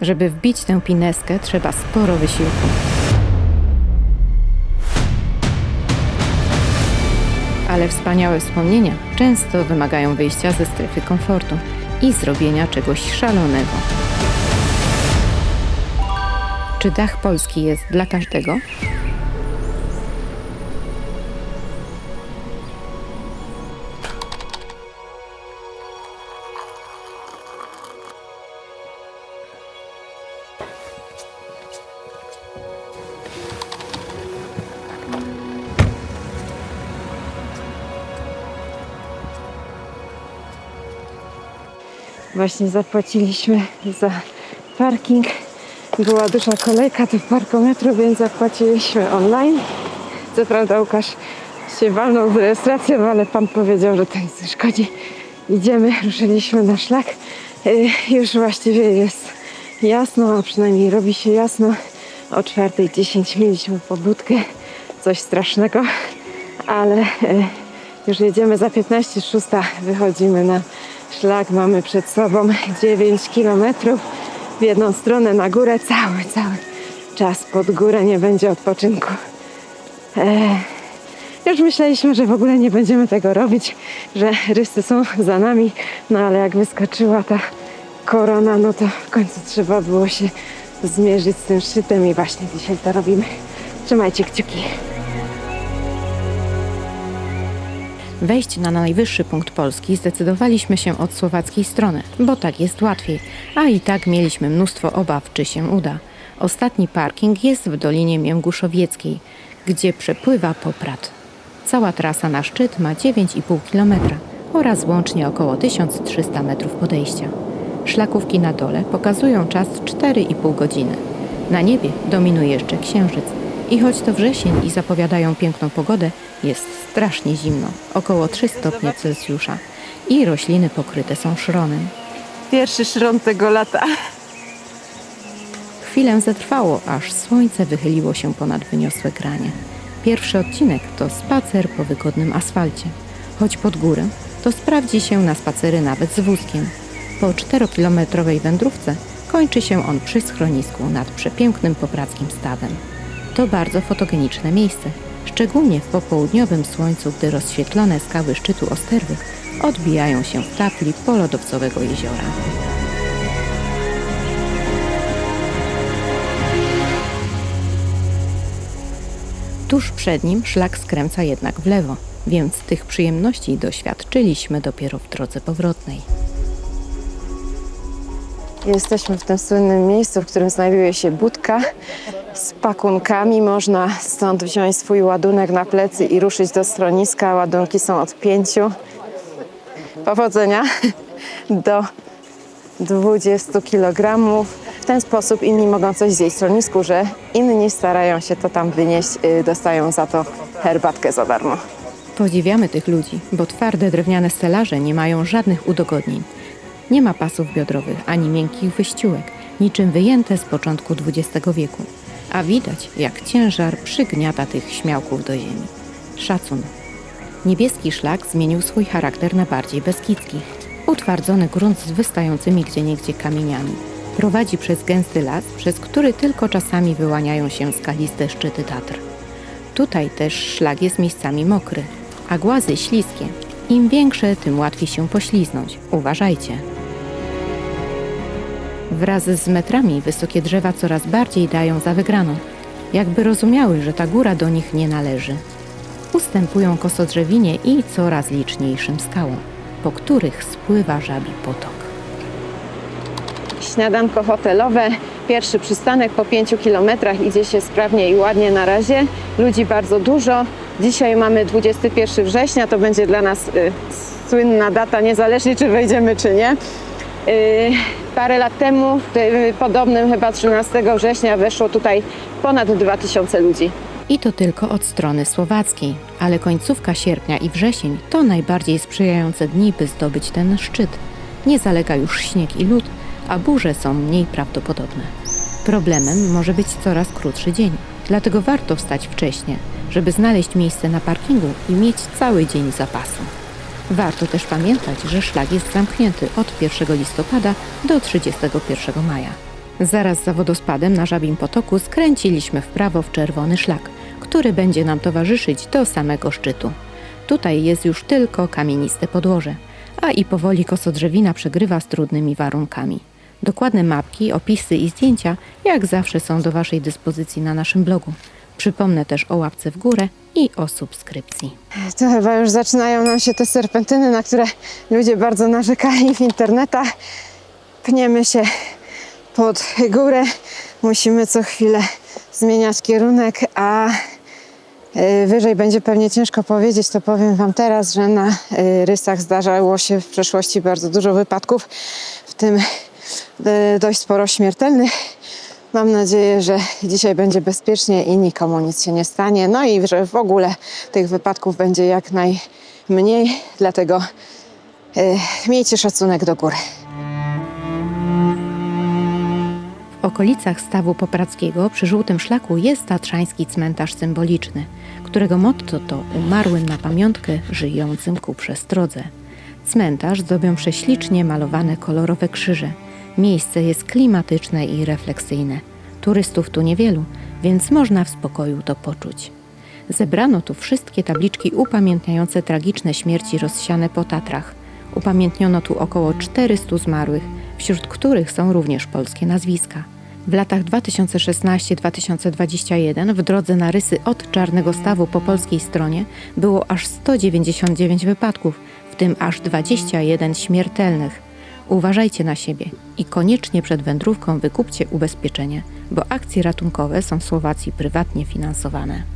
Żeby wbić tę pineskę, trzeba sporo wysiłku. Ale wspaniałe wspomnienia często wymagają wyjścia ze strefy komfortu i zrobienia czegoś szalonego. Czy dach polski jest dla każdego? Właśnie zapłaciliśmy za parking. Była duża kolejka do parkometru, więc zapłaciliśmy online. Co prawda Łukasz się walnął z rejestracją, ale pan powiedział, że to nic nie szkodzi. Idziemy, ruszyliśmy na szlak. Y, Już właściwie jest jasno, a przynajmniej robi się jasno. O 4.10 mieliśmy pobudkę, coś strasznego, ale y, już jedziemy za 15, 6 wychodzimy na szlak. Mamy przed sobą 9 kilometrów w jedną stronę na górę. Cały, cały czas pod górę, nie będzie odpoczynku. Eee, już myśleliśmy, że w ogóle nie będziemy tego robić, że rysy są za nami, no ale jak wyskoczyła ta korona, no to w końcu trzeba było się zmierzyć z tym szczytem i właśnie dzisiaj to robimy. Trzymajcie kciuki. Wejść na najwyższy punkt Polski zdecydowaliśmy się od słowackiej strony, bo tak jest łatwiej, a i tak mieliśmy mnóstwo obaw, czy się uda. Ostatni parking jest w Dolinie Mięguszowieckiej, gdzie przepływa Poprad. Cała trasa na szczyt ma 9,5 km oraz łącznie około 1300 metrów podejścia. Szlakówki na dole pokazują czas 4,5 godziny. Na niebie dominuje jeszcze księżyc. I choć to wrzesień i zapowiadają piękną pogodę, jest strasznie zimno, około 3 stopnie Celsjusza i rośliny pokryte są szronem. Pierwszy szron tego lata. Chwilę zatrwało, aż słońce wychyliło się ponad wyniosłe granie. Pierwszy odcinek to spacer po wygodnym asfalcie. Choć pod górę, to sprawdzi się na spacery nawet z wózkiem. Po czterokilometrowej wędrówce kończy się on przy schronisku nad przepięknym poprackim stawem. To bardzo fotogeniczne miejsce, szczególnie w popołudniowym słońcu, gdy rozświetlone skały szczytu Osterwy odbijają się w tafli polodowcowego jeziora. Tuż przed nim szlak skręca jednak w lewo, więc tych przyjemności doświadczyliśmy dopiero w drodze powrotnej. Jesteśmy w tym słynnym miejscu, w którym znajduje się budka z pakunkami. Można stąd wziąć swój ładunek na plecy i ruszyć do schroniska. Ładunki są od 5 powodzenia do 20 kg. W ten sposób inni mogą coś zjeść w schronisku, że inni starają się to tam wynieść, y, dostają za to herbatkę za darmo. Podziwiamy tych ludzi, bo twarde drewniane stelaże nie mają żadnych udogodnień. Nie ma pasów biodrowych ani miękkich wyściółek, niczym wyjęte z początku XX wieku. A widać, jak ciężar przygniata tych śmiałków do ziemi. Szacun. Niebieski szlak zmienił swój charakter na bardziej beskidzki. Utwardzony grunt z wystającymi gdzieniegdzie kamieniami. Prowadzi przez gęsty las, przez który tylko czasami wyłaniają się skaliste szczyty Tatr. Tutaj też szlak jest miejscami mokry, a głazy śliskie. Im większe, tym łatwiej się pośliznąć. Uważajcie. Wraz z metrami wysokie drzewa coraz bardziej dają za wygraną, jakby rozumiały, że ta góra do nich nie należy. Ustępują kosodrzewinie i coraz liczniejszym skałom, po których spływa żabi potok. Śniadanko hotelowe. Pierwszy przystanek po 5 kilometrach idzie się sprawnie i ładnie na razie. Ludzi bardzo dużo. Dzisiaj mamy 21 września, to będzie dla nas y, słynna data, niezależnie czy wejdziemy czy nie. Y, parę lat temu, podobnym chyba 13 września, weszło tutaj ponad 2000 ludzi. I to tylko od strony słowackiej, ale końcówka sierpnia i wrzesień to najbardziej sprzyjające dni, by zdobyć ten szczyt. Nie zalega już śnieg i lód, a burze są mniej prawdopodobne. Problemem może być coraz krótszy dzień, dlatego warto wstać wcześnie, żeby znaleźć miejsce na parkingu i mieć cały dzień zapasu. Warto też pamiętać, że szlak jest zamknięty od 1 listopada do 31 maja. Zaraz za wodospadem na Żabim Potoku skręciliśmy w prawo w czerwony szlak, który będzie nam towarzyszyć do samego szczytu. Tutaj jest już tylko kamieniste podłoże, a i powoli kosodrzewina przegrywa z trudnymi warunkami. Dokładne mapki, opisy i zdjęcia jak zawsze są do Waszej dyspozycji na naszym blogu. Przypomnę też o łapce w górę i o subskrypcji. To chyba już zaczynają nam się te serpentyny, na które ludzie bardzo narzekali w internetach. Pniemy się pod górę, musimy co chwilę zmieniać kierunek, a y, wyżej będzie pewnie ciężko powiedzieć, to powiem Wam teraz, że na y, rysach zdarzało się w przeszłości bardzo dużo wypadków, w tym y, dość sporo śmiertelnych. Mam nadzieję, że dzisiaj będzie bezpiecznie i nikomu nic się nie stanie. No i że w ogóle tych wypadków będzie jak najmniej, dlatego y, miejcie szacunek do góry. W okolicach stawu Poprackiego przy Żółtym Szlaku jest tatrzański cmentarz symboliczny, którego motto to umarłym na pamiątkę żyjącym ku przestrodze. Cmentarz zdobią prześlicznie malowane kolorowe krzyże. Miejsce jest klimatyczne i refleksyjne. Turystów tu niewielu, więc można w spokoju to poczuć. Zebrano tu wszystkie tabliczki upamiętniające tragiczne śmierci rozsiane po Tatrach. Upamiętniono tu około 400 zmarłych, wśród których są również polskie nazwiska. W latach 2016-2021 w drodze na rysy od Czarnego Stawu po polskiej stronie było aż 199 wypadków, w tym aż 21 śmiertelnych. Uważajcie na siebie i koniecznie przed wędrówką wykupcie ubezpieczenie, bo akcje ratunkowe są w Słowacji prywatnie finansowane.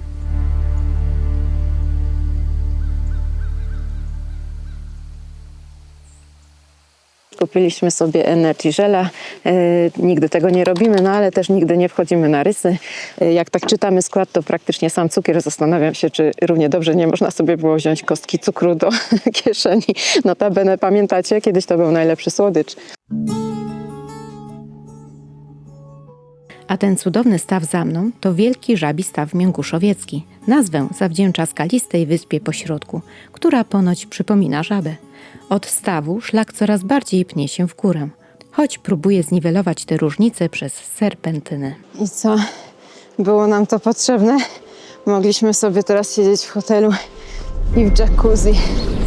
Kupiliśmy sobie Energy Gela. E, nigdy tego nie robimy, no ale też nigdy nie wchodzimy na rysy. E, jak tak czytamy skład, to praktycznie sam cukier. Zastanawiam się, czy równie dobrze nie można sobie było wziąć kostki cukru do kieszeni. Notabene pamiętacie, kiedyś to był najlepszy słodycz. A ten cudowny staw za mną to wielki żabi staw mięguszowiecki. Nazwę zawdzięcza skalistej wyspie pośrodku, która ponoć przypomina żabę. Od stawu szlak coraz bardziej pnie się w górę, choć próbuje zniwelować te różnice przez serpentynę. I co? Było nam to potrzebne? Mogliśmy sobie teraz siedzieć w hotelu i w jacuzzi.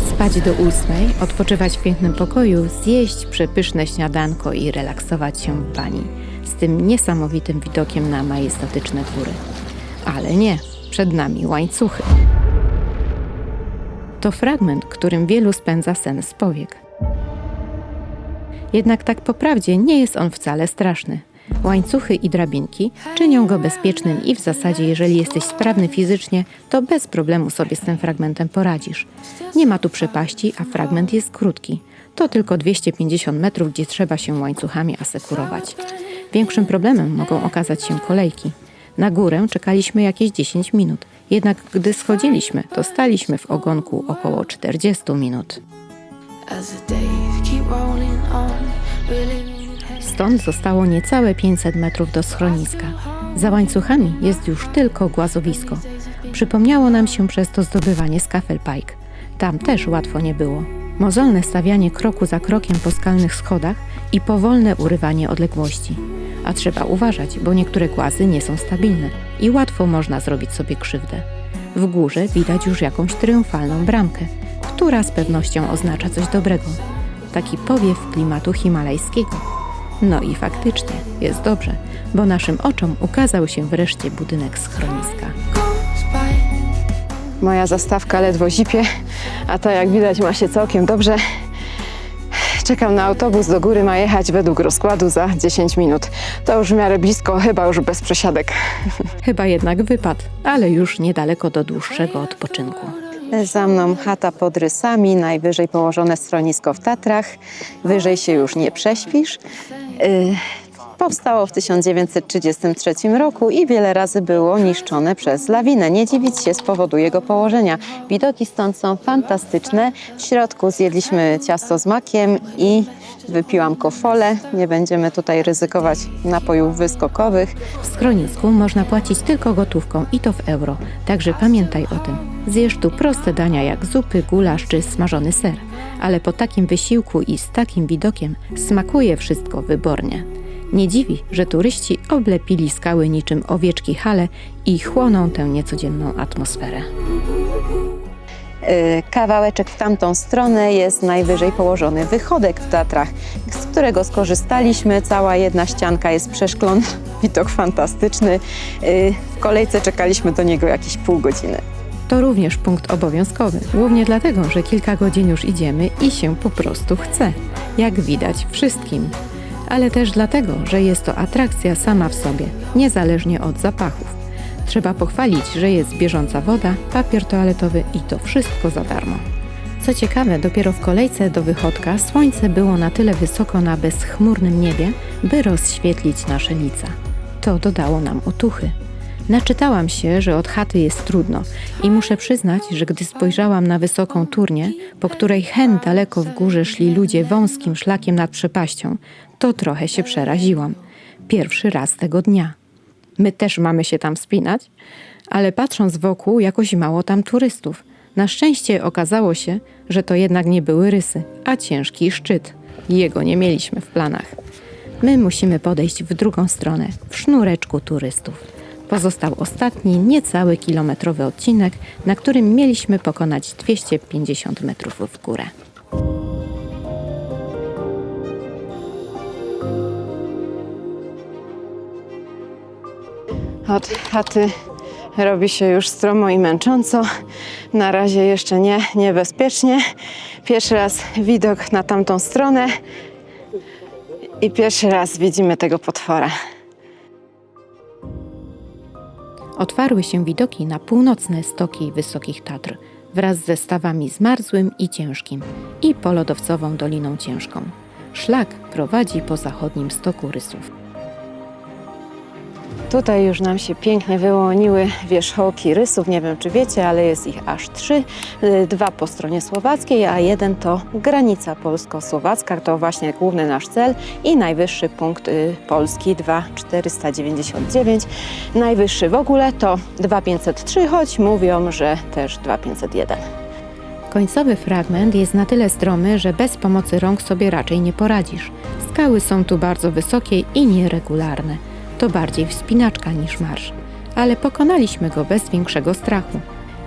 Spać do ósmej, odpoczywać w pięknym pokoju, zjeść przepyszne śniadanko i relaksować się w bani z tym niesamowitym widokiem na majestatyczne góry. Ale nie, przed nami łańcuchy. To fragment, którym wielu spędza sen z powiek. Jednak tak po prawdzie nie jest on wcale straszny. Łańcuchy i drabinki czynią go bezpiecznym i w zasadzie, jeżeli jesteś sprawny fizycznie, to bez problemu sobie z tym fragmentem poradzisz. Nie ma tu przepaści, a fragment jest krótki. To tylko 250 metrów, gdzie trzeba się łańcuchami asekurować. Większym problemem mogą okazać się kolejki. Na górę czekaliśmy jakieś 10 minut, jednak gdy schodziliśmy, to staliśmy w ogonku około 40 minut. Stąd zostało niecałe 500 metrów do schroniska. Za łańcuchami jest już tylko głazowisko. Przypomniało nam się przez to zdobywanie Skafelpike. Tam też łatwo nie było. Mozolne stawianie kroku za krokiem po skalnych schodach i powolne urywanie odległości. A trzeba uważać, bo niektóre głazy nie są stabilne i łatwo można zrobić sobie krzywdę. W górze widać już jakąś triumfalną bramkę, która z pewnością oznacza coś dobrego. Taki powiew klimatu himalajskiego. No i faktycznie jest dobrze, bo naszym oczom ukazał się wreszcie budynek schroniska. Moja zastawka ledwo zipie, a ta jak widać ma się całkiem dobrze. Czekam na autobus do góry, ma jechać według rozkładu za 10 minut. To już w miarę blisko, chyba już bez przesiadek. Chyba jednak wypadł, ale już niedaleko do dłuższego odpoczynku. Za mną chata pod rysami, najwyżej położone schronisko w Tatrach. Wyżej się już nie prześpisz. Y, Powstało w 1933 roku i wiele razy było niszczone przez lawinę. Nie dziwić się z powodu jego położenia. Widoki stąd są fantastyczne. W środku zjedliśmy ciasto z makiem i wypiłam kofolę. Nie będziemy tutaj ryzykować napojów wyskokowych. W schronisku można płacić tylko gotówką i to w euro, także pamiętaj o tym. Zjesz tu proste dania jak zupy, gulasz czy smażony ser, ale po takim wysiłku i z takim widokiem smakuje wszystko wybornie. Nie dziwi, że turyści oblepili skały niczym owieczki hale i chłoną tę niecodzienną atmosferę. Y, Kawałeczek w tamtą stronę jest najwyżej położony wychodek w Tatrach, z którego skorzystaliśmy. Cała jedna ścianka jest przeszklona, widok fantastyczny. Y, W kolejce czekaliśmy do niego jakieś pół godziny. To również punkt obowiązkowy, głównie dlatego, że kilka godzin już idziemy i się po prostu chce, jak widać wszystkim. Ale też dlatego, że jest to atrakcja sama w sobie, niezależnie od zapachów. Trzeba pochwalić, że jest bieżąca woda, papier toaletowy i to wszystko za darmo. Co ciekawe, dopiero w kolejce do wychodka słońce było na tyle wysoko na bezchmurnym niebie, by rozświetlić nasze lica. To dodało nam otuchy. Naczytałam się, że od chaty jest trudno i muszę przyznać, że gdy spojrzałam na wysoką turnię, po której hen daleko w górze szli ludzie wąskim szlakiem nad przepaścią, to trochę się przeraziłam. Pierwszy raz tego dnia. My też mamy się tam wspinać, ale patrząc wokół, jakoś mało tam turystów. Na szczęście okazało się, że to jednak nie były rysy, a ciężki szczyt. Jego nie mieliśmy w planach. My musimy podejść w drugą stronę, w sznureczku turystów. Pozostał ostatni, niecały kilometrowy odcinek, na którym mieliśmy pokonać 250 metrów w górę. Od chaty robi się już stromo i męcząco. Na razie jeszcze nie, niebezpiecznie. Pierwszy raz widok na tamtą stronę i pierwszy raz widzimy tego potwora. Otwarły się widoki na północne stoki Wysokich Tatr wraz ze stawami zmarzłym i ciężkim i polodowcową Doliną Ciężką. Szlak prowadzi po zachodnim stoku Rysów. Tutaj już nam się pięknie wyłoniły wierzchołki rysów. Nie wiem, czy wiecie, ale jest ich aż trzy. Y, Dwa po stronie słowackiej, a jeden to granica polsko-słowacka. To właśnie główny nasz cel i najwyższy punkt y, Polski 2499. Najwyższy w ogóle to 2503, choć mówią, że też 2501. Końcowy fragment jest na tyle stromy, że bez pomocy rąk sobie raczej nie poradzisz. Skały są tu bardzo wysokie i nieregularne. To bardziej wspinaczka niż marsz. Ale pokonaliśmy go bez większego strachu.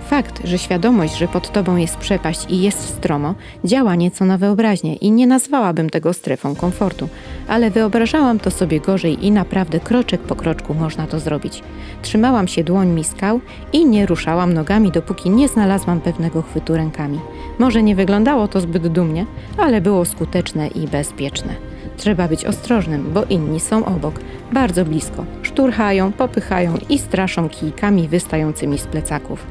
Fakt, że świadomość, że pod tobą jest przepaść i jest stromo, działa nieco na wyobraźnię i nie nazwałabym tego strefą komfortu, ale wyobrażałam to sobie gorzej i naprawdę kroczek po kroczku można to zrobić. Trzymałam się dłońmi skał i nie ruszałam nogami, dopóki nie znalazłam pewnego chwytu rękami. Może nie wyglądało to zbyt dumnie, ale było skuteczne i bezpieczne. Trzeba być ostrożnym, bo inni są obok, bardzo blisko. Szturchają, popychają i straszą kijkami wystającymi z plecaków.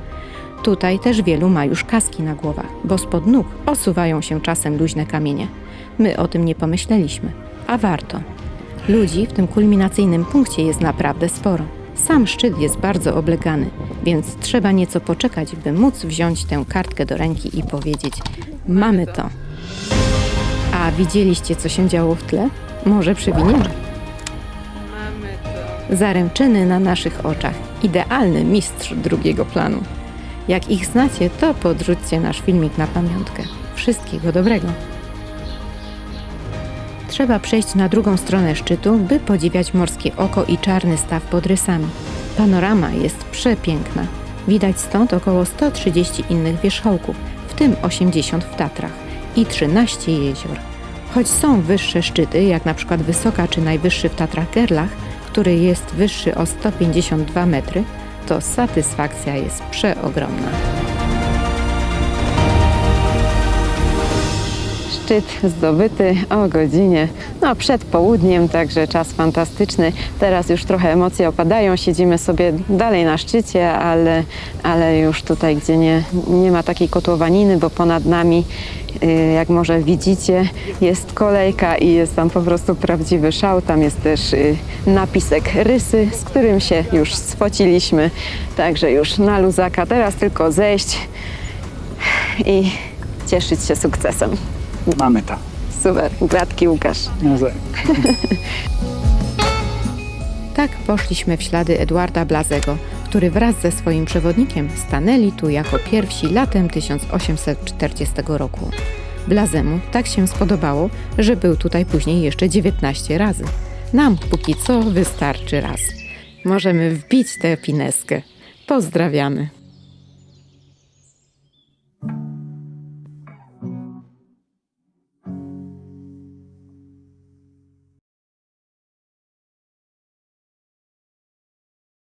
Tutaj też wielu ma już kaski na głowach, bo spod nóg osuwają się czasem luźne kamienie. My o tym nie pomyśleliśmy, a warto. Ludzi w tym kulminacyjnym punkcie jest naprawdę sporo. Sam szczyt jest bardzo oblegany, więc trzeba nieco poczekać, by móc wziąć tę kartkę do ręki i powiedzieć: Mamy to. A widzieliście, co się działo w tle? Może przewiniemy? Zaręczyny na naszych oczach. Idealny mistrz drugiego planu. Jak ich znacie, to podrzućcie nasz filmik na pamiątkę. Wszystkiego dobrego. Trzeba przejść na drugą stronę szczytu, by podziwiać morskie oko i czarny staw pod rysami. Panorama jest przepiękna. Widać stąd około 130 innych wierzchołków, w tym 80 w Tatrach i 13 jezior. Choć są wyższe szczyty, jak na przykład Wysoka czy najwyższy w Tatrach Gerlach, który jest wyższy o 152 metry, to satysfakcja jest przeogromna. Szczyt zdobyty o godzinie, no przed południem, także czas fantastyczny. Teraz już trochę emocje opadają, siedzimy sobie dalej na szczycie, ale, ale już tutaj, gdzie nie, nie ma takiej kotłowaniny, bo ponad nami, y, jak może widzicie, jest kolejka i jest tam po prostu prawdziwy szał. Tam jest też y, napisek rysy, z którym się już sfociliśmy, także już na luzaka. Teraz tylko zejść i cieszyć się sukcesem. Mamy to. Super, gratki Łukasz. No, za- Tak poszliśmy w ślady Eduarda Blazego, który wraz ze swoim przewodnikiem stanęli tu jako pierwsi latem 1840 roku. Blazemu tak się spodobało, że był tutaj później jeszcze 19 razy. Nam póki co wystarczy raz. Możemy wbić tę pineskę. Pozdrawiamy.